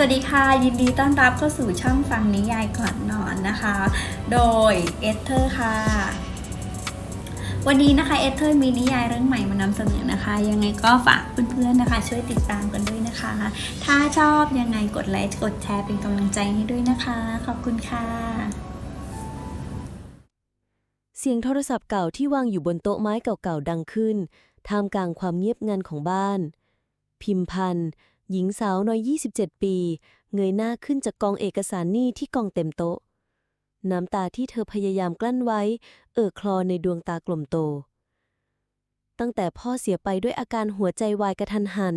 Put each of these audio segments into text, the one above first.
สวัสดีค่ะ ยินดีต้อนรับเข้าสู่ช่องฟังนิยายก่อนนอนนะคะ โดยเอสเธอร์ค่ะ วันนี้นะคะเอสเธอร์มีนิยายเรื่องใหม่มานำเสนอนะคะ ยังไงก็ฝากเพื่อนๆนะคะ ช่วยติดตามกันด้วยนะคะ ถ้าชอบยังไงกดไลค์กดแชร์เป็นกำลังใจให้ด้วยนะคะ ขอบคุณค่ะ เสียงโทรศัพท์เก่าที่วางอยู่บนโต๊ะไม้เก่าๆดังขึ้นท่ามกลางความเงียบงันของบ้าน พิมพันธ์ หญิงสาวน้อย 27 ปี เงยหน้าขึ้นจากกองเอกสารหนี้ที่กองเต็มโต๊ะ น้ำตาที่เธอพยายามกลั้นไว้ เอ่อคลอในดวงตากลมโต ตั้งแต่พ่อเสียไปด้วยอาการหัวใจวายกระทันหัน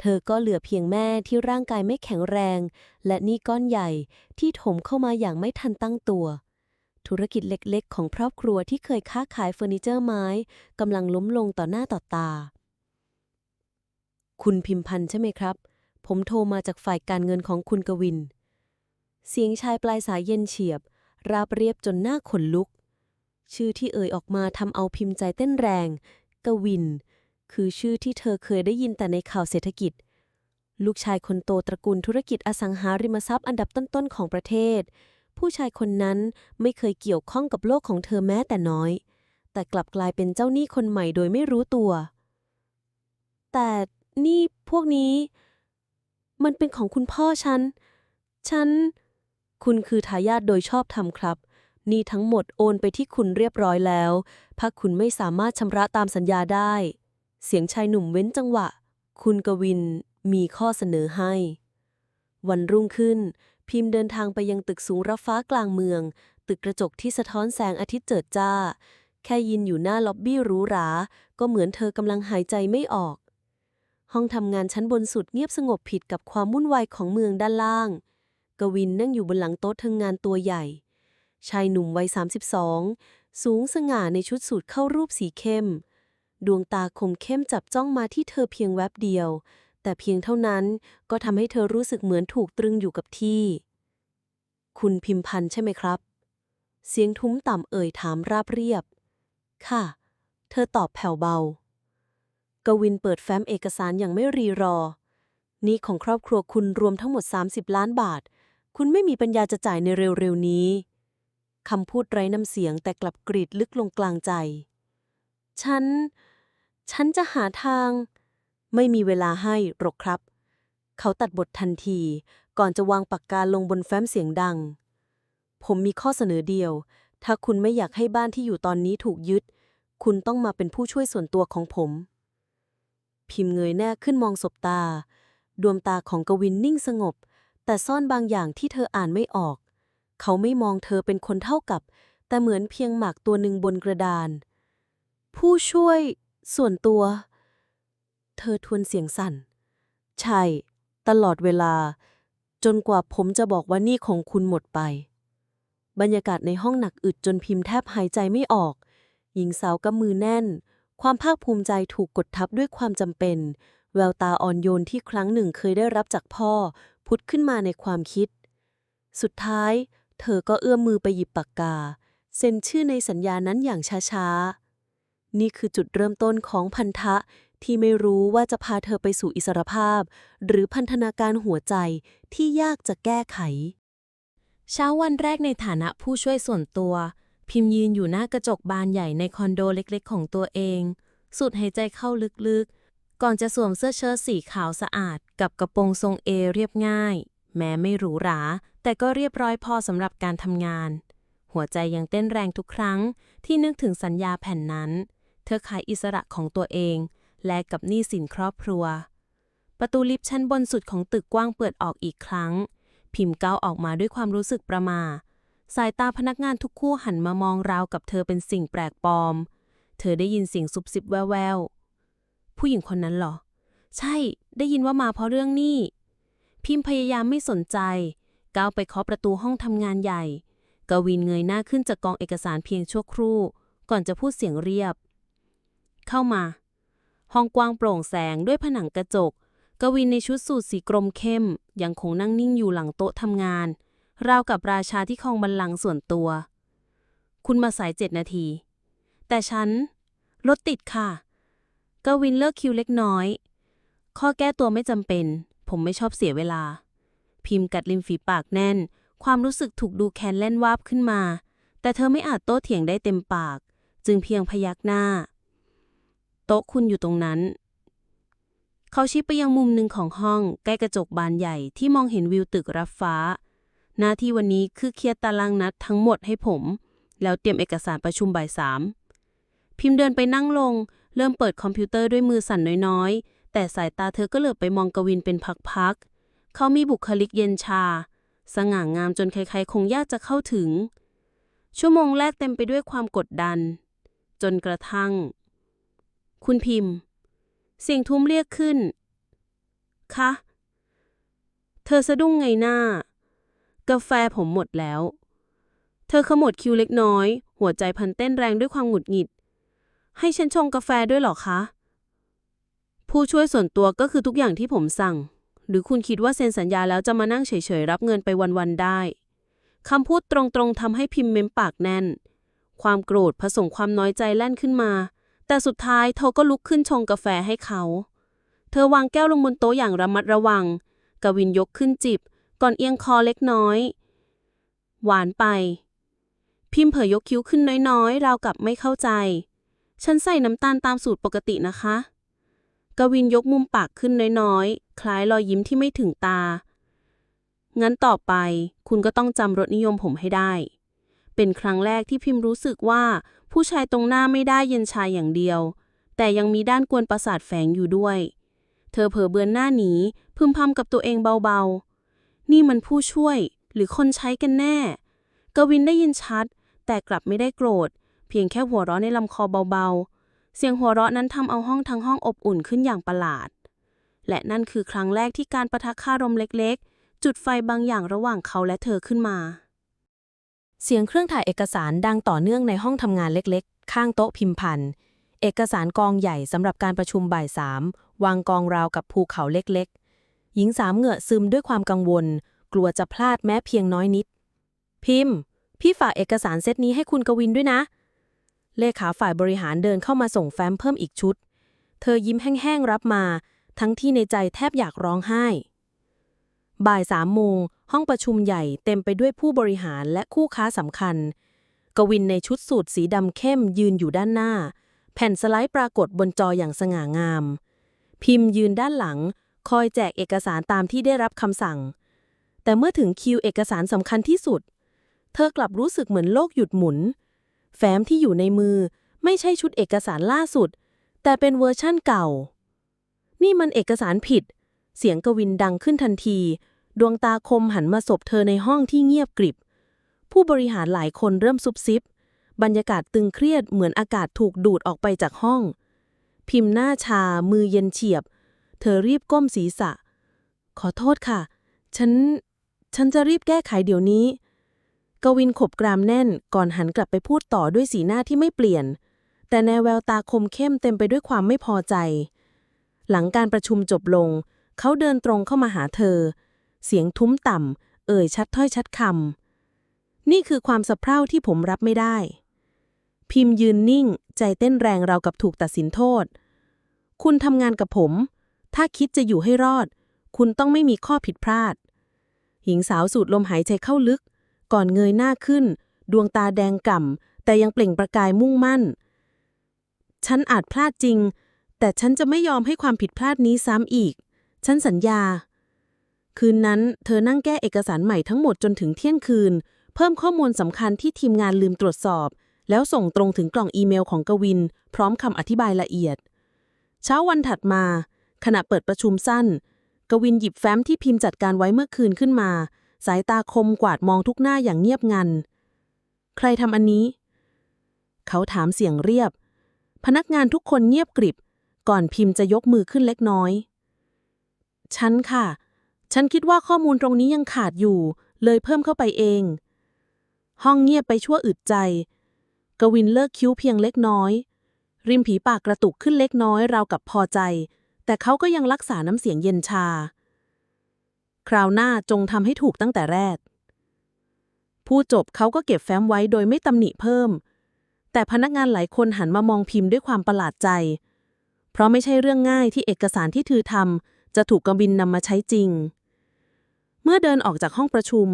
เธอก็เหลือเพียงแม่ที่ร่างกายไม่แข็งแรง และหนี้ก้อนใหญ่ที่ถมเข้ามาอย่างไม่ทันตั้งตัว ธุรกิจเล็กๆ ของครอบครัวที่เคยค้าขายเฟอร์นิเจอร์ไม้กำลังล้มลงต่อหน้าต่อตา คุณพิมพันธ์ใช่ไหมครับ ผมโทรมาจากฝ่ายการเงินของคุณกวิน เสียงชายปลายสายเย็นเฉียบ ราบเรียบจนหน้าขนลุก ชื่อที่เอ่ยออกมาทำเอาพิมพ์ใจเต้นแรง กวิน คือชื่อที่เธอเคยได้ยินแต่ในข่าวเศรษฐกิจ ลูกชายคนโตตระกูลธุรกิจอสังหาริมทรัพย์อันดับต้นๆของประเทศ ผู้ชายคนนั้นไม่เคยเกี่ยวข้องกับโลกของเธอแม้แต่น้อย แต่กลับกลายเป็นเจ้าหนี้คนใหม่โดยไม่รู้ตัวแต่ นี่พวกนี้ มันเป็นของคุณพ่อฉัน ฉัน คุณคือทายาทโดยชอบธรรมครับ นี่ทั้งหมดโอนไปที่คุณเรียบร้อยแล้วถ้าคุณไม่สามารถชำระตามสัญญาได้ เสียงชายหนุ่มเว้นจังหวะ คุณกวินมีข้อเสนอให้ วันรุ่งขึ้น พิมพ์เดินทางไปยังตึกสูงระฟ้ากลางเมือง ตึกกระจกที่สะท้อนแสงอาทิตย์เจิดจ้า แค่ยินอยู่หน้าล็อบบี้หรูหรา ก็เหมือนเธอกำลังหายใจไม่ออก ห้องทำงานชั้นบนสุดเงียบสงบผิดกับความวุ่นวายของเมืองด้านล่าง กวินนั่งอยู่บนหลังโต๊ะทำงานตัวใหญ่ ชายหนุ่มวัย 32 สูงสง่าในชุดสูทเข้ารูปสีเข้ม ดวงตาคมเข้มจับจ้องมาที่เธอเพียงแวบเดียว แต่เพียงเท่านั้นก็ทำให้เธอรู้สึกเหมือนถูกตรึงอยู่กับที่ คุณพิมพันธ์ใช่ไหมครับ เสียงทุ้มต่ำเอ่ยถามราบเรียบ ค่ะ เธอตอบแผ่วเบา กวินเปิดแฟ้มเอกสารอย่างไม่รีรอ นี่ของครอบครัวคุณรวมทั้งหมด 30 ล้านบาท คุณไม่มีปัญญาจะจ่ายในเร็วๆนี้คำพูดไร้น้ำเสียงแต่กลับกรีดลึกลงกลางใจ ฉัน ฉันจะหาทาง ไม่มีเวลาให้หรอกครับ เขาตัดบททันที ก่อนจะวางปากกาลงบนแฟ้มเสียงดัง ผมมีข้อเสนอเดียว ถ้าคุณไม่อยากให้บ้านที่อยู่ตอนนี้ถูกยึด คุณต้องมาเป็นผู้ช่วยส่วนตัวของผม พิมพ์เงยหน้าขึ้นมองสบตา ดวงตาของกวินนิ่งสงบ แต่ซ่อนบางอย่างที่เธออ่านไม่ออก เขาไม่มองเธอเป็นคนเท่ากับ แต่เหมือนเพียงหมากตัวหนึ่งบนกระดาน ผู้ช่วย ส่วนตัว เธอทวนเสียงสั่น ใช่ ตลอดเวลา จนกว่าผมจะบอกว่านี่ของคุณหมดไป บรรยากาศในห้องหนักอึดจนพิมพ์แทบหายใจไม่ออก หญิงสาวกำมือแน่น ความภาคภูมิใจถูกกดทับด้วยความจำเป็น แววตาอ่อนโยนที่ครั้งหนึ่งเคยได้รับจากพ่อ พุดขึ้นมาในความคิด สุดท้าย เธอก็เอื้อมมือไปหยิบปากกา เซ็นชื่อในสัญญานั้นอย่างช้าๆ นี่คือจุดเริ่มต้นของพันธะที่ไม่รู้ว่าจะพาเธอไปสู่อิสรภาพ หรือพันธนาการหัวใจที่ยากจะแก้ไข เช้าวันแรกในฐานะผู้ช่วยส่วนตัว พิมพ์ยืนอยู่หน้ากระจกบานใหญ่ในคอนโดเล็กๆ ของตัวเอง สูดหายใจเข้าลึกๆ ก่อนจะสวมเสื้อเชิ้ตสีขาวสะอาด กับกระโปรงทรงเอเรียบง่าย แม้ไม่หรูหรา แต่ก็เรียบร้อยพอสำหรับการทำงาน หัวใจยังเต้นแรงทุกครั้งที่นึกถึงสัญญาแผ่นนั้น เธอขายอิสระของตัวเอง แลกกับหนี้สินครอบครัว ประตูลิฟต์ชั้นบนสุดของตึกกว้างเปิดออกอีกครั้ง พิมพ์ก้าวออกมาด้วยความรู้สึกประหมา สายตาพนักงานทุกคู่หันมามองราวกับเธอเป็นสิ่งแปลกปลอม เธอได้ยินเสียงซุบซิบแววๆ ผู้หญิงคนนั้นเหรอ ใช่ ได้ยินว่ามาเพราะเรื่องนี้ พิมพ์พยายามไม่สนใจ ก้าวไปเคาะประตูห้องทำงานใหญ่ กวินเงยหน้าขึ้นจากกองเอกสารเพียงชั่วครู่ ก่อนจะพูดเสียงเรียบ เข้ามา ห้องกว้างโปร่งแสงด้วยผนังกระจก กวินในชุดสูทสีกรมเข้ม ยังคงนั่งนิ่งอยู่หลังโต๊ะทำงาน ราวกับราชาที่ครองบัลลังก์ส่วนตัว คุณมาสายเจ็ดนาที แต่ฉัน รถติดค่ะ กวินเลิกคิวเล็กน้อย ข้อแก้ตัวไม่จำเป็น ผมไม่ชอบเสียเวลา พิมพ์กัดริมฝีปากแน่น ความรู้สึกถูกดูแคนเล่นวาบขึ้นมา แต่เธอไม่อาจโต้เถียงได้เต็มปาก จึงเพียงพยักหน้า โต๊ะคุณอยู่ตรงนั้นเขาชี้ไปยังมุมหนึ่งของห้อง ใกล้กระจกบานใหญ่ที่มองเห็นวิวตึกรับฟ้า หน้าที่วันนี้คือเคลียร์ตารางนัดทั้งหมดให้ผม แล้วเตรียมเอกสารประชุมบ่ายสามพิมพ์เดินไปนั่งลง เริ่มเปิดคอมพิวเตอร์ด้วยมือสั่นน้อยๆ แต่สายตาเธอก็เหลือบไปมองกวินเป็นพักๆ เขามีบุคลิกเย็นชา สง่างามจนใครๆ คงยากจะเข้าถึง ชั่วโมงแรกเต็มไปด้วยความกดดัน จนกระทั่ง คุณพิมพ์ เสียงทุ้มเรียกขึ้น คะ เธอสะดุ้งไงหน้า กาแฟผมหมดแล้ว เธอขมวดคิ้วเล็กน้อย หัวใจพันเต้นแรงด้วยความหงุดหงิด ให้ฉันชงกาแฟด้วยหรอคะ ผู้ช่วยส่วนตัวก็คือทุกอย่างที่ผมสั่ง หรือคุณคิดว่าเซ็นสัญญาแล้วจะมานั่งเฉยๆรับเงินไปวันๆได้คำพูดตรงๆทำให้พิมพ์เม้มปากแน่น ความโกรธผสมความน้อยใจแล่นขึ้นมา แต่สุดท้ายเธอก็ลุกขึ้นชงกาแฟให้เขา เธอวางแก้วลงบนโต๊ะอย่างระมัดระวัง กวินยกขึ้นจิบ ก่อนเอียงคอเล็กน้อย หวานไป พิมพ์เผยยกคิ้วขึ้นน้อยๆ ราวกับไม่เข้าใจ ฉันใส่น้ำตาลตามสูตรปกตินะคะ กวินยกมุมปากขึ้นน้อยๆ คล้ายรอยยิ้มที่ไม่ถึงตา งั้นต่อไปคุณก็ต้องจำรสนิยมผมให้ได้ เป็นครั้งแรกที่พิมพ์รู้สึกว่าผู้ชายตรงหน้าไม่ได้เย็นชายอย่างเดียว แต่ยังมีด้านกวนประสาทแฝงอยู่ด้วย เธอเผลอเบือนหน้าหนีพึมพำกับตัวเองเบาๆ นี่มันผู้ช่วยหรือคนใช้กันแน่ กวินได้ยินชัด แต่กลับไม่ได้โกรธ เพียงแค่หัวเราะในลำคอเบาๆ เสียงหัวเราะนั้นทำเอาห้องทั้งห้องอบอุ่นขึ้นอย่างประหลาด และนั่นคือครั้งแรกที่การประทะคารมเล็กๆ จุดไฟบางอย่างระหว่างเขาและเธอขึ้นมา เสียงเครื่องถ่ายเอกสารดังต่อเนื่องในห้องทำงานเล็กๆ ข้างโต๊ะพิมพ์พันเอกสารกองใหญ่สำหรับการประชุมบ่ายสามวางกองราวกับภูเขาเล็กๆ หญิงสามเหงื่อซึมด้วยความกังวล กลัวจะพลาดแม้เพียงน้อยนิด พิมพ์ พี่ฝากเอกสารเซตนี้ให้คุณกวินด้วยนะ เลขาฝ่ายบริหารเดินเข้ามาส่งแฟ้มเพิ่มอีกชุด เธอยิ้มแห้งๆรับมา ทั้งที่ในใจแทบอยากร้องไห้ บ่ายสามโมงห้องประชุมใหญ่เต็มไปด้วยผู้บริหารและคู่ค้าสำคัญ กวินในชุดสูทสีดำเข้มยืนอยู่ด้านหน้า แผ่นสไลด์ปรากฏบนจออย่างสง่างาม พิมพ์ยืนด้านหลัง คอยแจกเอกสารตามที่ได้รับคำสั่ง แต่เมื่อถึงคิวเอกสารสำคัญที่สุด เธอกลับรู้สึกเหมือนโลกหยุดหมุน แฟ้มที่อยู่ในมือไม่ใช่ชุดเอกสารล่าสุด แต่เป็นเวอร์ชั่นเก่า นี่มันเอกสารผิด เสียงกวินดังขึ้นทันที ดวงตาคมหันมาสบเธอในห้องที่เงียบกริบ ผู้บริหารหลายคนเริ่มซุบซิบบรรยากาศตึงเครียดเหมือนอากาศถูกดูดออกไปจากห้อง พิมพ์หน้าชามือเย็นเฉียบ เธอรีบก้มศีรษะ ขอโทษค่ะ ฉัน ฉันจะรีบแก้ไขเดี๋ยวนี้ กวินขบกรามแน่นก่อนหันกลับไปพูดต่อด้วยสีหน้าที่ไม่เปลี่ยน แต่ในแววตาคมเข้มเต็มไปด้วยความไม่พอใจ หลังการประชุมจบลง เขาเดินตรงเข้ามาหาเธอ เสียงทุ้มต่ำ เอ่ยชัดถ้อยชัดคำ นี่คือความสะเพร่าที่ผมรับไม่ได้ พิมพ์ยืนนิ่ง ใจเต้นแรงราวกับถูกตัดสินโทษ คุณทำงานกับผม ถ้าคิดจะอยู่ให้รอด คุณต้องไม่มีข้อผิดพลาด หญิงสาวสูดลมหายใจเข้าลึก ก่อนเงยหน้าขึ้น ดวงตาแดงก่ำ แต่ยังเปล่งประกายมุ่งมั่น ฉันอาจพลาดจริง แต่ฉันจะไม่ยอมให้ความผิดพลาดนี้ซ้ำอีก ฉันสัญญา คืนนั้นเธอนั่งแก้เอกสารใหม่ทั้งหมดจนถึงเที่ยงคืน เพิ่มข้อมูลสำคัญที่ทีมงานลืมตรวจสอบ แล้วส่งตรงถึงกล่องอีเมลของกวิน พร้อมคำอธิบายละเอียด เช้าวันถัดมา ขณะเปิดประชุมสั้น กวินหยิบแฟ้มที่พิมพ์จัดการไว้เมื่อคืนขึ้นมา สายตาคมกวาดมองทุกหน้าอย่างเงียบงัน ใครทำอันนี้ เขาถามเสียงเรียบ พนักงานทุกคนเงียบกริบ ก่อนพิมพ์จะยกมือขึ้นเล็กน้อย ฉันค่ะ ฉันคิดว่าข้อมูลตรงนี้ยังขาดอยู่ เลยเพิ่มเข้าไปเอง ห้องเงียบไปชั่วอึดใจ กวินเลิกคิ้วเพียงเล็กน้อย ริมผีปากกระตุกขึ้นเล็กน้อยราวกับพอใจ แต่เขาก็ยังรักษาน้ำเสียงเย็นชา คราวหน้าจงทำให้ถูกตั้งแต่แรก ผู้จบเขาก็เก็บแฟ้มไว้โดยไม่ตำหนิเพิ่ม แต่พนักงานหลายคนหันมามองพิมพ์ด้วยความประหลาดใจ เพราะไม่ใช่เรื่องง่ายที่เอกสารที่เธอทำจะถูกกบินนำมาใช้จริง เมื่อเดินออกจากห้องประชุม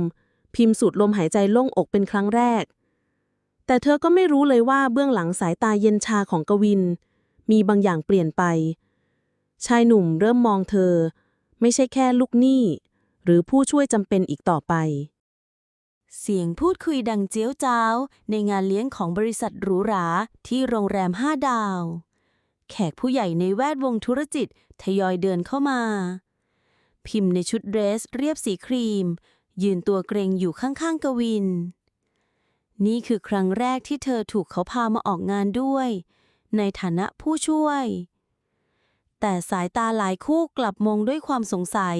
พิมพ์สูดลมหายใจโล่งอกเป็นครั้งแรก แต่เธอก็ไม่รู้เลยว่าเบื้องหลังสายตาเย็นชาของกวิน มีบางอย่างเปลี่ยนไป ชายหนุ่มเริ่มมองเธอ ไม่ใช่แค่ลูกหนี้ หรือผู้ช่วยจำเป็นอีกต่อไป เสียงพูดคุยดังเจียวจ้าว ในงานเลี้ยงของบริษัทหรูหราที่โรงแรมห้าดาว แขกผู้ใหญ่ในแวดวงธุรกิจทยอยเดินเข้ามา พิมพ์ในชุดเดรสเรียบสีครีม ยืนตัวเกรงอยู่ข้างๆกวิน นี่คือครั้งแรกที่เธอถูกเขาพามาออกงานด้วย ในฐานะผู้ช่วย แต่สายตาหลายคู่กลับมองด้วยความสงสัย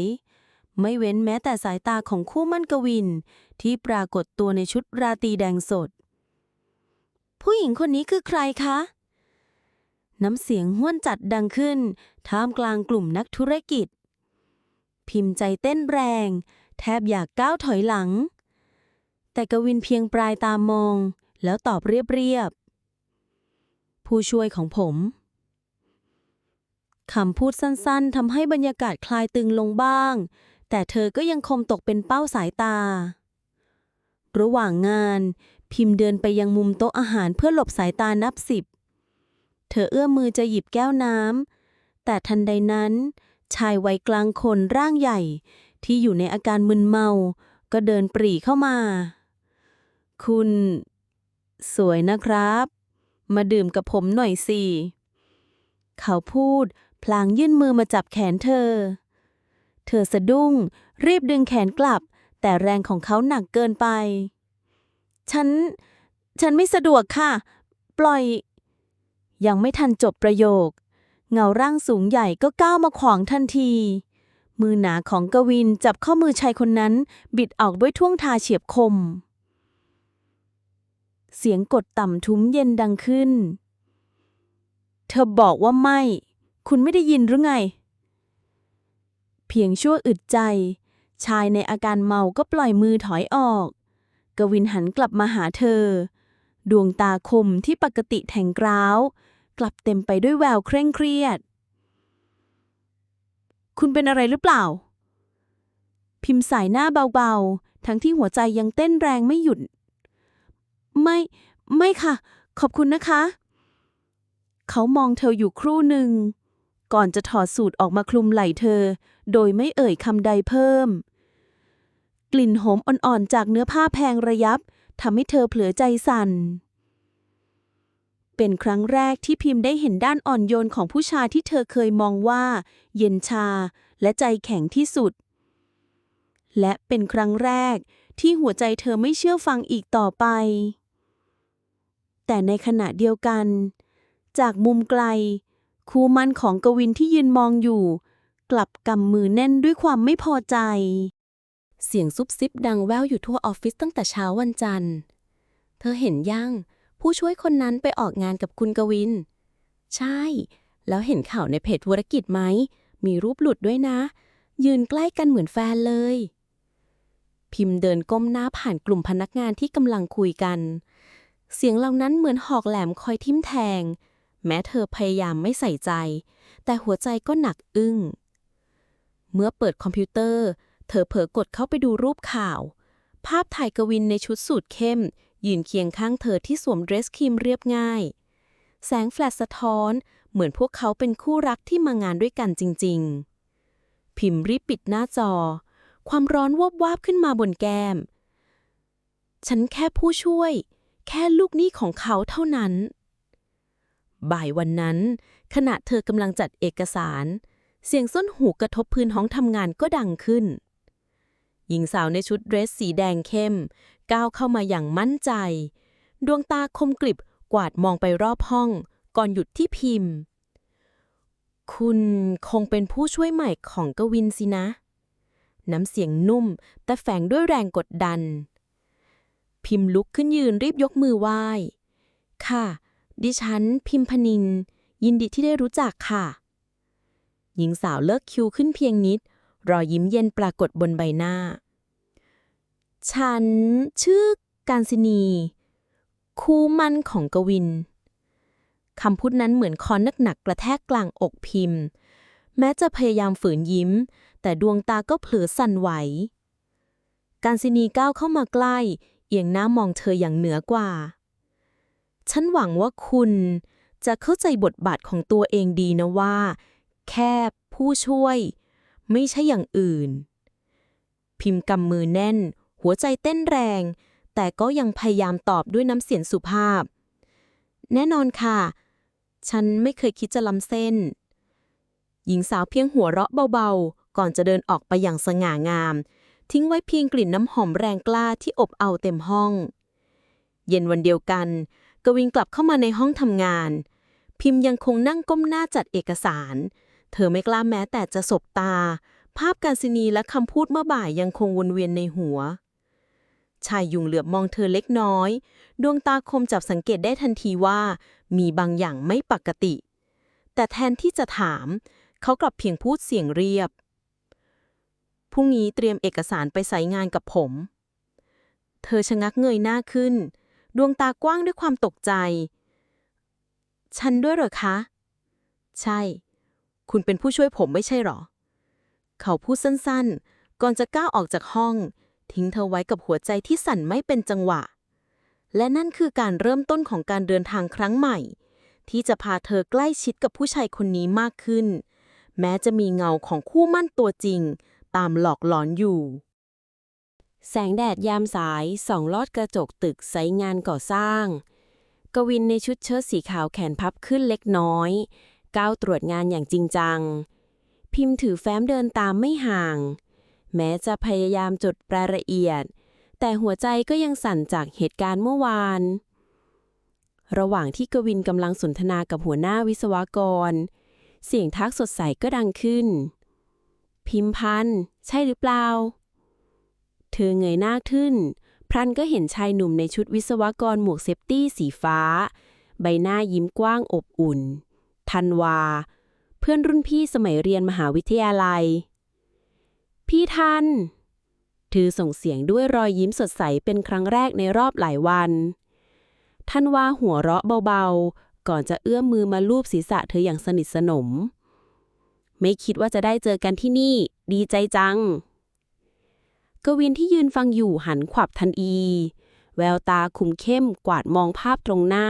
ไม่เว้นแม้แต่สายตาของคู่มั่นกวิน ที่ปรากฏตัวในชุดราตรีแดงสด ผู้หญิงคนนี้คือใครคะ น้ำเสียงห้วนจัดดังขึ้น ท่ามกลางกลุ่มนักธุรกิจ พิมพ์ใจเต้นแรง แทบอยากก้าวถอยหลัง แต่กวินเพียงปลายตามอง แล้วตอบเรียบๆผู้ช่วยของผม คำพูดสั้นๆทำให้บรรยากาศคลายตึงลงบ้าง แต่เธอก็ยังคงตกเป็นเป้าสายตา ระหว่างงาน พิมพ์เดินไปยังมุมโต๊ะอาหารเพื่อหลบสายตานับสิบ เธอเอื้อมมือจะหยิบแก้วน้ำ แต่ทันใดนั้น ชายวัยกลางคนร่างใหญ่ ที่อยู่ในอาการมึนเมา ก็เดินปรีเข้ามา คุณ สวยนะครับ มาดื่มกับผมหน่อยสิเขาพูด พลางยื่นมือมาจับแขนเธอ เธอสะดุ้ง รีบดึงแขนกลับ แต่แรงของเขาหนักเกินไป ฉัน ฉันไม่สะดวกค่ะ ปล่อย ยังไม่ทันจบประโยค เงาร่างสูงใหญ่ก็ก้าวมาขวางทันที มือหนาของกวินจับข้อมือชายคนนั้น บิดออกด้วยท่วงทาเฉียบคม เสียงกดต่ำทุ้มเย็นดังขึ้น เธอบอกว่าไม่ คุณไม่ได้ยินหรือไง เพียงชั่วอึดใจ ชายในอาการเมาก็ปล่อยมือถอยออก กวินหันกลับมาหาเธอ ดวงตาคมที่ปกติแทงกร้าว กลับเต็มไปด้วยแววเคร่งเครียด คุณเป็นอะไรหรือเปล่า พิมพ์สายหน้าเบาๆ ทั้งที่หัวใจยังเต้นแรงไม่หยุด ไม่ ไม่ค่ะ ขอบคุณนะคะ เขามองเธออยู่ครู่หนึ่ง ก่อนจะถอดสูตรออกมาคลุมไหล่เธอ โดยไม่เอ่ยคำใดเพิ่ม กลิ่นหอมอ่อนๆ จากเนื้อผ้าแพงระยับทำให้เธอเผลอใจสั่น เป็นครั้งแรกที่พิมพ์ได้เห็นด้านอ่อนโยนของผู้ชายที่เธอเคยมองว่า เย็นชาและใจแข็งที่สุด และเป็นครั้งแรกที่หัวใจเธอไม่เชื่อฟังอีกต่อไป แต่ในขณะเดียวกัน จากมุมไกล คู่มั่นของกวินที่ยืนมองอยู่ กลับกำมือแน่นด้วยความไม่พอใจ เสียงซุบซิบดังแว่วอยู่ทั่วออฟฟิศตั้งแต่เช้าวันจันทร์ เธอเห็นยังผู้ช่วยคนนั้นไปออกงานกับคุณกวิน ใช่ แล้วเห็นข่าวในเพจธุรกิจไหม มีรูปหลุดด้วยนะ ยืนใกล้กันเหมือนแฟนเลย พิมพ์เดินก้มหน้าผ่านกลุ่มพนักงานที่กำลังคุยกัน เสียงเหล่านั้นเหมือนหอกแหลมคอยทิ่มแทง แม้เธอพยายามไม่ใส่ใจ แต่หัวใจก็หนักอึ้ง เมื่อเปิดคอมพิวเตอร์ เธอเผลอกดเข้าไปดูรูปข่าว ภาพถ่ายกวินในชุดสูทเข้ม ยืนเคียงข้างเธอที่สวมเดรสครีมเรียบง่าย แสงแฟลชสะท้อน เหมือนพวกเขาเป็นคู่รักที่มางานด้วยกันจริง ๆ พิมพ์รีบปิดหน้าจอ ความร้อนวบวาบขึ้นมาบนแก้ม ฉันแค่ผู้ช่วย แค่ลูกหนี้ของเขาเท่านั้น บ่ายวันนั้น ขณะเธอกำลังจัดเอกสาร เสียงส้นหูกระทบพื้นห้องทำงานก็ดังขึ้น หญิงสาวในชุดเดรสสีแดงเข้ม ก้าวเข้ามาอย่างมั่นใจ ดวงตาคมกริบกวาดมองไปรอบห้อง ก่อนหยุดที่พิมพ์ คุณคงเป็นผู้ช่วยใหม่ของกวินสินะ น้ำเสียงนุ่ม แต่แฝงด้วยแรงกดดัน พิมพ์ลุกขึ้นยืนรีบยกมือไหว้ ค่ะ ดิฉัน พิมพนิน ยินดีที่ได้รู้จักค่ะ หญิงสาวเลิกคิวขึ้นเพียงนิด รอยยิ้มเย็นปรากฏบนใบหน้า ฉันชื่อการศินี คู่มั่นของกวินคำพูดนั้นเหมือนคอนหนักๆกระแทกกลางอกพิมพ์ แม้จะพยายามฝืนยิ้ม แต่ดวงตาก็เผลอสั่นไหว การซินีก้าวเข้ามาใกล้ เอียงหน้ามองเธออย่างเหนือกว่า ฉันหวังว่าคุณจะเข้าใจบทบาทของตัวเองดีนะว่า แค่ผู้ช่วย ไม่ใช่อย่างอื่น พิมพ์กำมือแน่น หัวใจเต้นแรง แต่ก็ยังพยายามตอบด้วยน้ำเสียงสุภาพ แน่นอนค่ะ ฉันไม่เคยคิดจะล้ำเส้น หญิงสาวเพียงหัวเราะเบาๆ ก่อนจะเดินออกไปอย่างสง่างาม ทิ้งไว้เพียงกลิ่นน้ำหอมแรงกล้าที่อบเอาเต็มห้อง เย็นวันเดียวกัน กวินกลับเข้ามาในห้องทำงาน พิมพ์ยังคงนั่งก้มหน้าจัดเอกสาร เธอไม่กล้าแม้แต่จะสบตา ภาพการศินีและคำพูดเมื่อบ่ายยังคงวนเวียนในหัว ชายยุงเหลือบมองเธอเล็กน้อย ดวงตาคมจับสังเกตได้ทันทีว่า มีบางอย่างไม่ปกติ แต่แทนที่จะถาม เขากลับเพียงพูดเสียงเรียบพรุ่งนี้เตรียมเอกสารไปใส่งานกับผม เธอชะงักเงยหน้าขึ้น ดวงตากว้างด้วยความตกใจ ฉันด้วยเหรอคะ ใช่ คุณเป็นผู้ช่วยผมไม่ใช่หรอ เขาพูดสั้นๆ ก่อนจะก้าวออกจากห้อง ทิ้งเธอไว้กับหัวใจที่สั่นไม่เป็นจังหวะ และนั่นคือการเริ่มต้นของการเดินทางครั้งใหม่ ที่จะพาเธอใกล้ชิดกับผู้ชายคนนี้มากขึ้น แม้จะมีเงาของคู่มั่นตัวจริง ตามหลอกหลอนอยู่ แสงแดดยามสายส่องลอดกระจกตึกไซงานก่อสร้าง กวินในชุดเชิ้ตสีขาวแขนพับขึ้นเล็กน้อย ก้าวตรวจงานอย่างจริงจัง พิมพ์ถือแฟ้มเดินตามไม่ห่าง แม้จะพยายามจดรายละเอียด แต่หัวใจก็ยังสั่นจากเหตุการณ์เมื่อวาน ระหว่างที่กวินกำลังสนทนากับหัวหน้าวิศวกร เสียงทักสดใสก็ดังขึ้น พิมพันใช่หรือเปล่า เธอเงยหน้าขึ้น พรันก็เห็นชายหนุ่มในชุดวิศวกรหมวกเซฟตี้สีฟ้า ใบหน้ายิ้มกว้างอบอุ่น ทันวา เพื่อนรุ่นพี่สมัยเรียนมหาวิทยาลัย พี่ทัน เธอส่งเสียงด้วยรอยยิ้มสดใสเป็นครั้งแรกในรอบหลายวันทันวาหัวเราะเบาๆ ก่อนจะเอื้อมมือมาลูบศีรษะเธออย่างสนิทสนม ไม่คิดว่าจะได้เจอกันที่นี่ ดีใจจัง กวินที่ยืนฟังอยู่หันขวับทันอี แววตาคุมเข้มกวาดมองภาพตรงหน้า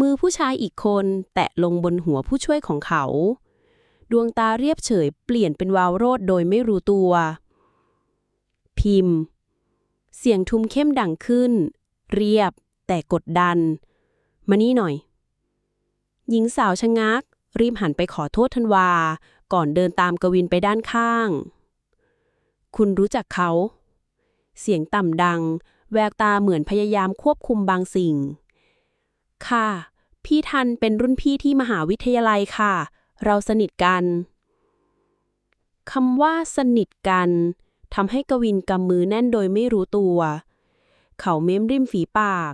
มือผู้ชายอีกคนแตะลงบนหัวผู้ช่วยของเขา ดวงตาเรียบเฉยเปลี่ยนเป็นวาวโรดโดยไม่รู้ตัว พิมพ์ เสียงทุ้มเข้มดังขึ้น เรียบ แต่กดดัน มานี่หน่อย หญิงสาวชะงัก รีบหันไปขอโทษทันวา ก่อนเดินตามกวินไปด้านข้าง คุณรู้จักเขา เสียงต่ำดัง แววตาเหมือนพยายามควบคุมบางสิ่ง ค่ะ พี่ทันเป็นรุ่นพี่ที่มหาวิทยาลัยค่ะ เราสนิทกันคำว่าสนิทกันทำให้กวินกำมือแน่นโดยไม่รู้ตัว เขาเม้มริมฝีปาก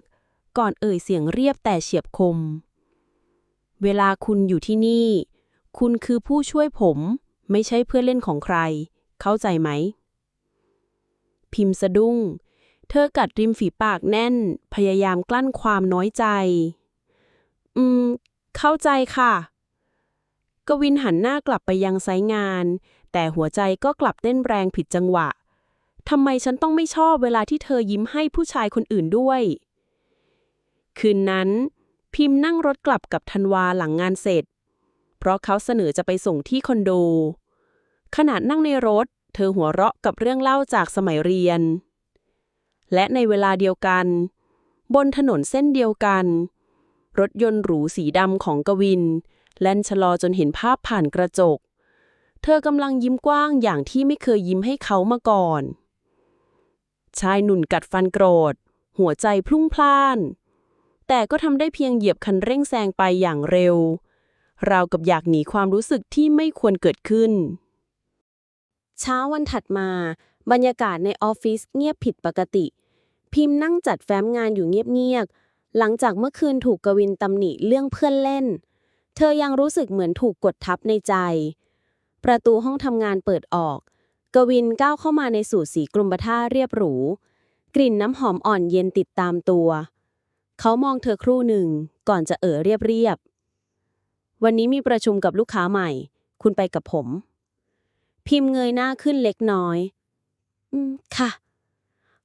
ก่อนเอ่ยเสียงเรียบแต่เฉียบคม เวลาคุณอยู่ที่นี่ คุณคือผู้ช่วยผม ไม่ใช่เพื่อนเล่นของใคร เข้าใจไหม พิมพ์สะดุ้ง เธอกัดริมฝีปากแน่น พยายามกลั้นความน้อยใจ อืม เข้าใจค่ะ กวินหันหน้ากลับไปยังไซงาน แต่หัวใจก็กลับเต้นแรงผิดจังหวะทำไมฉันต้องไม่ชอบเวลาที่เธอยิ้มให้ผู้ชายคนอื่นด้วย คืนนั้น พิมพ์นั่งรถกลับกับธันวาหลังงานเสร็จ เพราะเขาเสนอจะไปส่งที่คอนโด ขณะนั่งในรถ เธอหัวเราะกับเรื่องเล่าจากสมัยเรียน และในเวลาเดียวกัน บนถนนเส้นเดียวกัน รถยนต์หรูสีดำของกวิน แล่นชะลอจนเห็นภาพผ่านกระจก เธอกำลังยิ้มกว้างอย่างที่ไม่เคยยิ้มให้เขามาก่อน ชายหนุ่นกัดฟันโกรธ หัวใจพลุ่งพล่าน แต่ก็ทำได้เพียงเหยียบคันเร่งแซงไปอย่างเร็ว ราวกับอยากหนีความรู้สึกที่ไม่ควรเกิดขึ้น เช้าวันถัดมา บรรยากาศในออฟฟิศเงียบผิดปกติ พิมพ์นั่งจัดแฟ้มงานอยู่เงียบๆหลังจากเมื่อคืนถูกกวินตำหนิเรื่องเพื่อนเล่น เธอยังรู้สึกเหมือนถูกกดทับในใจ ประตูห้องทำงานเปิดออก กวินก้าวเข้ามาในสูทสีกรมท่าเรียบหรู กลิ่นน้ำหอมอ่อนเย็นติดตามตัว เขามองเธอครู่หนึ่ง ก่อนจะเอ่อเรียบๆวันนี้มีประชุมกับลูกค้าใหม่ คุณไปกับผม พิมพ์เงยหน้าขึ้นเล็กน้อย อืม ค่ะ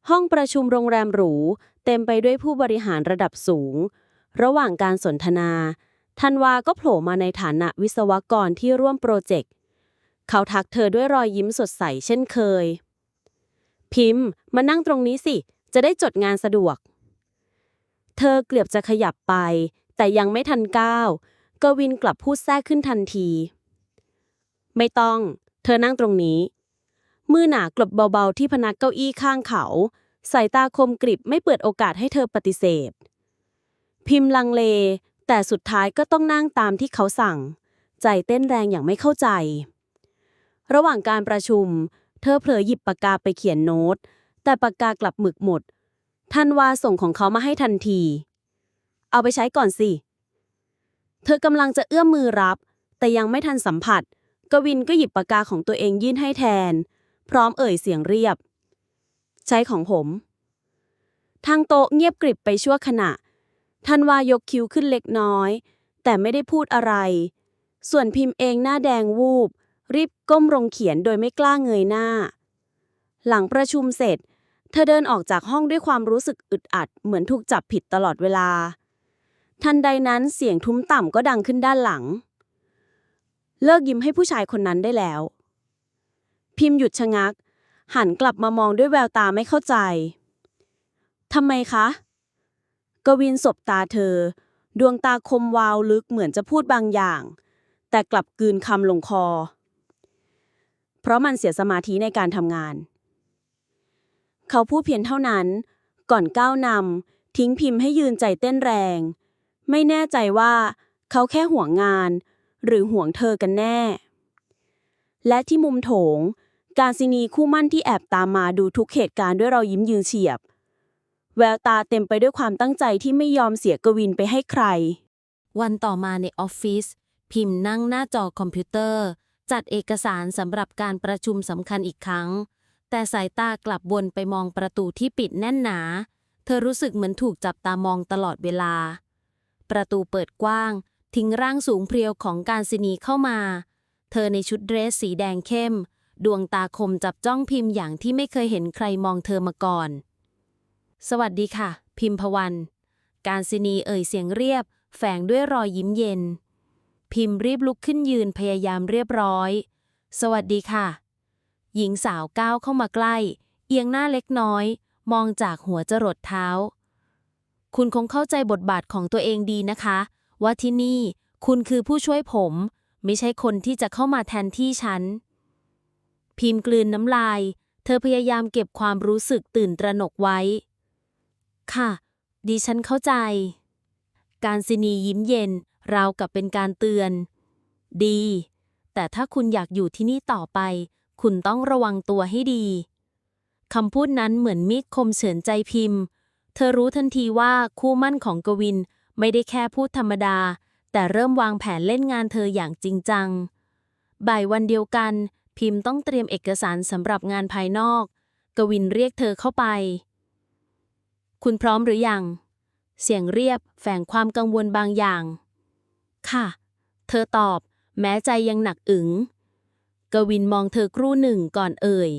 ห้องประชุมโรงแรมหรู เต็มไปด้วยผู้บริหารระดับสูง ระหว่างการสนทนาธันวาก็โผล่มาในฐานะวิศวกรที่ร่วมโปรเจกต์ เขาทักเธอด้วยรอยยิ้มสดใสเช่นเคย พิมพ์ มานั่งตรงนี้สิ จะได้จดงานสะดวก เธอเกือบจะขยับไป แต่ยังไม่ทันก้าว กวินกลับพูดแทรกขึ้นทันที ไม่ต้อง เธอนั่งตรงนี้ มือหนากลบเบาๆที่พนักเก้าอี้ข้างเขา สายตาคมกริบไม่เปิดโอกาสให้เธอปฏิเสธ พิมพ์ลังเล แต่สุดท้ายก็ต้องนั่งตามที่เขาสั่ง ใจเต้นแรงอย่างไม่เข้าใจ ระหว่างการประชุม เธอเผลอหยิบปากกาไปเขียนโน้ต แต่ปากกากลับหมึกหมดทันวาส่งของเขามาให้ทันที เอาไปใช้ก่อนสิ เธอกำลังจะเอื้อมมือรับ แต่ยังไม่ทันสัมผัส กวินก็หยิบปากกาของตัวเองยื่นให้แทน พร้อมเอ่ยเสียงเรียบ ใช้ของผม ทางโต๊ะเงียบกริบไปชั่วขณะทันวายกคิ้วขึ้นเล็กน้อย แต่ไม่ได้พูดอะไร ส่วนพิมพ์เองหน้าแดงวูบ รีบก้มลงเขียนโดยไม่กล้าเงยหน้า หลังประชุมเสร็จ เธอเดินออกจากห้องด้วยความรู้สึกอึดอัด เหมือนถูกจับผิดตลอดเวลา ทันใดนั้นเสียงทุ้มต่ำก็ดังขึ้นด้านหลัง เลิกยิ้มให้ผู้ชายคนนั้นได้แล้ว พิมพ์หยุดชะงัก หันกลับมามองด้วยแววตาไม่เข้าใจทำไมคะ กวินสบตาเธอ ดวงตาคมวาวลึกเหมือนจะพูดบางอย่าง แต่กลับกืนคำลงคอ เพราะมันเสียสมาธิในการทำงาน เขาพูดเพียงเท่านั้น ก่อนก้าวนำทิ้งพิมพ์ให้ยืนใจเต้นแรง ไม่แน่ใจว่า เขาแค่ห่วงงาน หรือห่วงเธอกันแน่ และที่มุมโถง การซินีคู่มั่นที่แอบตามมาดูทุกเหตุการณ์ด้วยเรายิ้มยืนเฉียบ แววตาเต็มไปด้วยความตั้งใจที่ไม่ยอมเสียกวินไปให้ใคร วันต่อมาในออฟฟิศพิมพ์นั่งหน้าจอคอมพิวเตอร์ จัดเอกสารสำหรับการประชุมสำคัญอีกครั้ง แต่สายตากลับวนไปมองประตูที่ปิดแน่นหนา เธอรู้สึกเหมือนถูกจับตามองตลอดเวลา ประตูเปิดกว้าง ทิ้งร่างสูงเพรียวของการศินีเข้ามา เธอในชุดเดรสสีแดงเข้ม ดวงตาคมจับจ้องพิมพ์อย่างที่ไม่เคยเห็นใครมองเธอมาก่อน สวัสดีค่ะ พิมพวันการศินีเอ่ยเสียงเรียบ แฝงด้วยรอยยิ้มเย็น พิมพ์รีบลุกขึ้นยืนพยายามเรียบร้อย สวัสดีค่ะ หญิงสาวก้าวเข้ามาใกล้ เอียงหน้าเล็กน้อย มองจากหัวจรดเท้า คุณคงเข้าใจบทบาทของตัวเองดีนะคะ ว่าที่นี่คุณคือผู้ช่วยผม ไม่ใช่คนที่จะเข้ามาแทนที่ฉัน พิมพ์กลืนน้ำลาย เธอพยายามเก็บความรู้สึกตื่นตระหนกไว้ ค่ะ ดิฉันเข้าใจ การซินียิ้มเย็น ราวกับเป็นการเตือน ดี แต่ถ้าคุณอยากอยู่ที่นี่ต่อไป คุณต้องระวังตัวให้ดีคำพูดนั้นเหมือนมีดคมเฉือนใจพิมพ์ เธอรู้ทันทีว่าคู่มั่นของกวิน ไม่ได้แค่พูดธรรมดา แต่เริ่มวางแผนเล่นงานเธออย่างจริงจัง บ่ายวันเดียวกัน พิมพ์ต้องเตรียมเอกสารสำหรับงานภายนอก กวินเรียกเธอเข้าไป คุณพร้อมหรือยัง เสียงเรียบแฝงความกังวลบางอย่าง ค่ะ เธอตอบ แม้ใจยังหนักอึ๋งกวินมองเธอครู่หนึ่งก่อนเอ่ย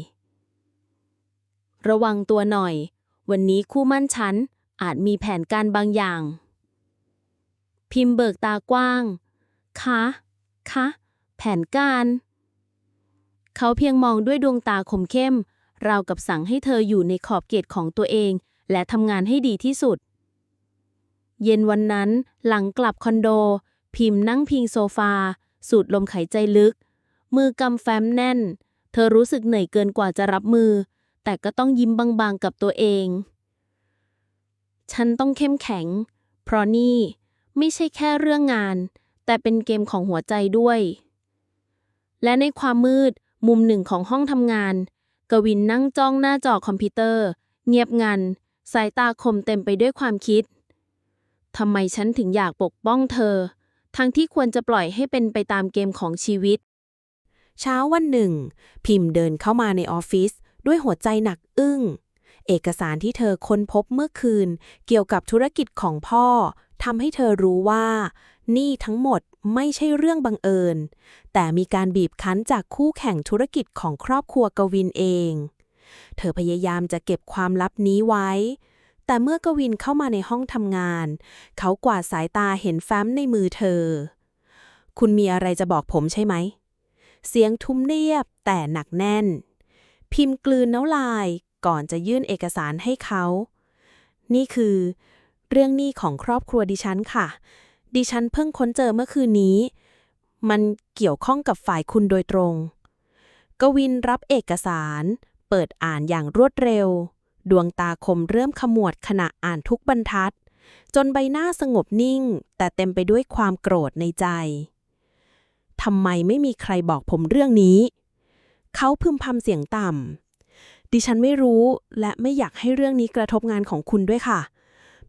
ระวังตัวหน่อย วันนี้คู่มั่นฉันอาจมีแผนการบางอย่าง พิมพ์เบิกตากว้าง คะ คะ แผนการ เขาเพียงมองด้วยดวงตาคมเข้ม ราวกับสั่งให้เธออยู่ในขอบเขตของตัวเอง และทำงานให้ดีที่สุด เย็นวันนั้นหลังกลับคอนโด พิมพ์นั่งพิงโซฟา สูดลมหายใจลึก มือกำแฟ้มแน่น เธอรู้สึกเหนื่อยเกินกว่าจะรับมือ แต่ก็ต้องยิ้มบางๆกับตัวเอง ฉันต้องเข้มแข็ง เพราะนี่ ไม่ใช่แค่เรื่องงาน แต่เป็นเกมของหัวใจด้วย และในความมืด มุมหนึ่งของห้องทำงาน กวินนั่งจ้องหน้าจอคอมพิวเตอร์ เงียบงัน สายตาคมเต็มไปด้วยความคิดทำไมฉันถึงอยากปกป้องเธอ ทั้งที่ควรจะปล่อยให้เป็นไปตามเกมของชีวิต เช้าวันหนึ่ง พิมพ์เดินเข้ามาในออฟฟิศด้วยหัวใจหนักอึ้ง เอกสารที่เธอค้นพบเมื่อคืน เกี่ยวกับธุรกิจของพ่อ ทำให้เธอรู้ว่า นี่ทั้งหมดไม่ใช่เรื่องบังเอิญ แต่มีการบีบคั้นจากคู่แข่งธุรกิจของครอบครัวกวินเอง เธอพยายามจะเก็บความลับนี้ไว้ แต่เมื่อกวินเข้ามาในห้องทำงาน เขากวาดสายตาเห็นแฟ้มในมือเธอ คุณมีอะไรจะบอกผมใช่ไหม เสียงทุ้มเรียบแต่หนักแน่น พิมพ์กลืนน้ำลายก่อนจะยื่นเอกสารให้เขา นี่คือ เรื่องหนี้ของครอบครัวดิฉันค่ะ ดิฉันเพิ่งค้นเจอเมื่อคืนนี้ มันเกี่ยวข้องกับฝ่ายคุณโดยตรง กวินรับเอกสาร เปิดอ่านอย่างรวดเร็ว ดวงตาคมเริ่มขมวดขณะอ่านทุกบรรทัด จนใบหน้าสงบนิ่ง แต่เต็มไปด้วยความโกรธในใจทำไมไม่มีใครบอกผมเรื่องนี้ เขาพึมพำเสียงต่ำดิฉันไม่รู้และไม่อยากให้เรื่องนี้กระทบงานของคุณด้วยค่ะ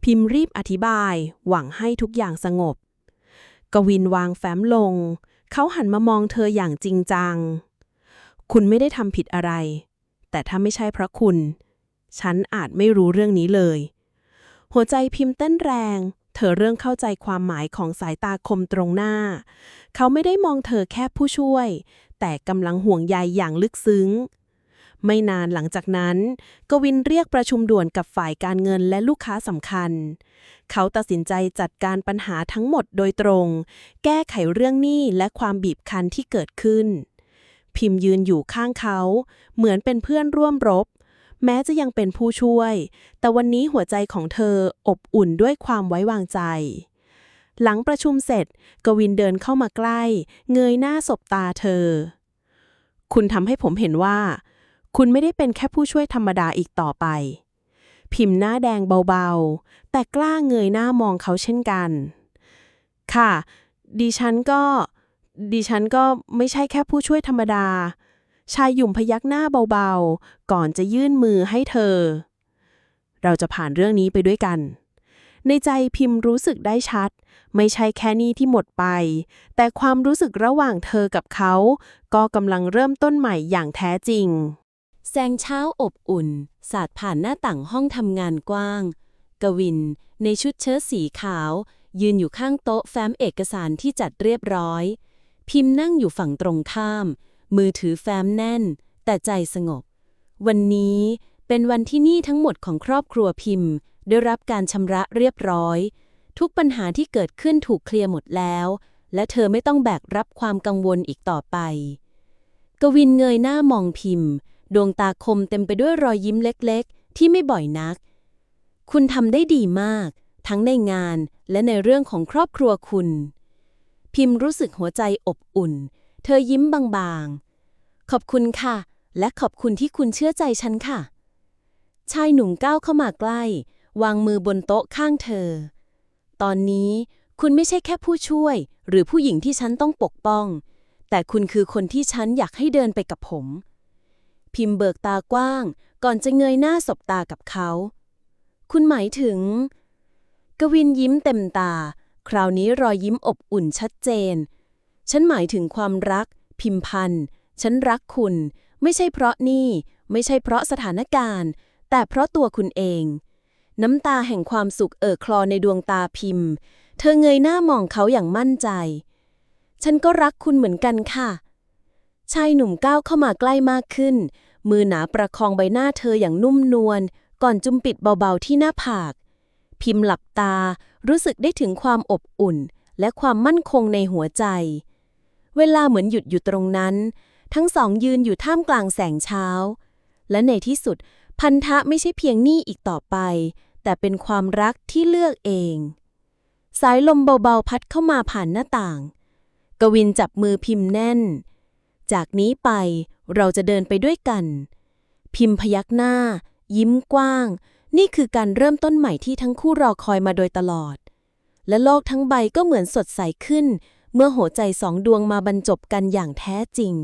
พิมพ์รีบอธิบาย หวังให้ทุกอย่างสงบ กวินวางแฟ้มลง เขาหันมามองเธออย่างจริงจัง คุณไม่ได้ทำผิดอะไร แต่ถ้าไม่ใช่เพราะคุณ ฉันอาจไม่รู้เรื่องนี้เลย หัวใจพิมพ์เต้นแรง เธอเริ่มเข้าใจความหมายของสายตาคมตรงหน้า เขาไม่ได้มองเธอแค่ผู้ช่วย แต่กำลังห่วงใยอย่างลึกซึ้ง ไม่นานหลังจากนั้น กวินเรียกประชุมด่วนกับฝ่ายการเงินและลูกค้าสำคัญ เขาตัดสินใจจัดการปัญหาทั้งหมดโดยตรง แก้ไขเรื่องหนี้และความบีบคั้นที่เกิดขึ้น พิมพ์ยืนอยู่ข้างเขา เหมือนเป็นเพื่อนร่วมรบ แม้จะยังเป็นผู้ช่วย แต่วันนี้หัวใจของเธออบอุ่นด้วยความไว้วางใจหลังประชุมเสร็จ กวินเดินเข้ามาใกล้ เงยหน้าสบตาเธอ คุณทำให้ผมเห็นว่า คุณไม่ได้เป็นแค่ผู้ช่วยธรรมดาอีกต่อไป พิมพ์หน้าแดงเบาๆ แต่กล้าเงยหน้ามองเขาเช่นกัน ค่ะ ดิฉันก็ ดิฉันก็ไม่ใช่แค่ผู้ช่วยธรรมดา ชายหยุ่มพยักหน้าเบาๆ ก่อนจะยื่นมือให้เธอ เราจะผ่านเรื่องนี้ไปด้วยกัน ในใจพิมพ์รู้สึกได้ชัด ไม่ใช่แค่นี้ที่หมดไป แต่ความรู้สึกระหว่างเธอกับเขา ก็กำลังเริ่มต้นใหม่อย่างแท้จริง แสงเช้าอบอุ่น สาดผ่านหน้าต่างห้องทำงานกว้าง กวิน ในชุดเชิ้ตสีขาว ยืนอยู่ข้างโต๊ะแฟ้มเอกสารที่จัดเรียบร้อย พิมพ์นั่งอยู่ฝั่งตรงข้าม มือถือแฟ้มแน่น แต่ใจสงบ วันนี้เป็นวันที่นี้ทั้งหมดของครอบครัวพิมพ์ ได้รับการชำระเรียบร้อย ทุกปัญหาที่เกิดขึ้นถูกเคลียร์หมดแล้ว และเธอไม่ต้องแบกรับความกังวลอีกต่อไป กวินเงยหน้ามองพิมพ์ ดวงตาคมเต็มไปด้วยรอยยิ้มเล็กๆ ที่ไม่บ่อยนัก คุณทำได้ดีมาก ทั้งในงานและในเรื่องของครอบครัวคุณ พิมพ์รู้สึกหัวใจอบอุ่น เธอยิ้มบางๆ ขอบคุณค่ะ และขอบคุณที่คุณเชื่อใจฉันค่ะ ชายหนุ่มก้าวเข้ามาใกล้ วางมือบนโต๊ะข้างเธอ ตอนนี้คุณไม่ใช่แค่ผู้ช่วย หรือผู้หญิงที่ฉันต้องปกป้อง แต่คุณคือคนที่ฉันอยากให้เดินไปกับผม พิมพ์เบิกตากว้าง ก่อนจะเงยหน้าสบตากับเขา คุณหมายถึง กวินยิ้มเต็มตา คราวนี้รอยยิ้มอบอุ่นชัดเจน ฉันหมายถึงความรัก พิมพันธ์ฉันรักคุณ ไม่ใช่เพราะนี่ ไม่ใช่เพราะสถานการณ์ แต่เพราะตัวคุณเอง น้ำตาแห่งความสุขเอ่อคลอในดวงตาพิมพ์ เธอเงยหน้ามองเขาอย่างมั่นใจ ฉันก็รักคุณเหมือนกันค่ะ ชายหนุ่มก้าวเข้ามาใกล้มากขึ้น มือหนาประคองใบหน้าเธออย่างนุ่มนวล ก่อนจุมปิดเบาๆที่หน้าผาก พิมพ์หลับตารู้สึกได้ถึงความอบอุ่น และความมั่นคงในหัวใจ เวลาเหมือนหยุดอยู่ตรงนั้น ทั้งสองยืนอยู่ท่ามกลางแสงเช้า และในที่สุดพันธะไม่ใช่เพียงหนี้อีกต่อไป แต่เป็นความรักที่เลือกเอง สายลมเบาๆพัดเข้ามาผ่านหน้าต่าง กวินจับมือพิมพ์แน่น จากนี้ไปเราจะเดินไปด้วยกัน พิมพ์พยักหน้า ยิ้มกว้าง นี่คือการเริ่มต้นใหม่ที่ทั้งคู่รอคอยมาโดยตลอด และโลกทั้งใบก็เหมือนสดใสขึ้น เมื่อหัวใจสองดวงมาบรรจบกันอย่างแท้จริง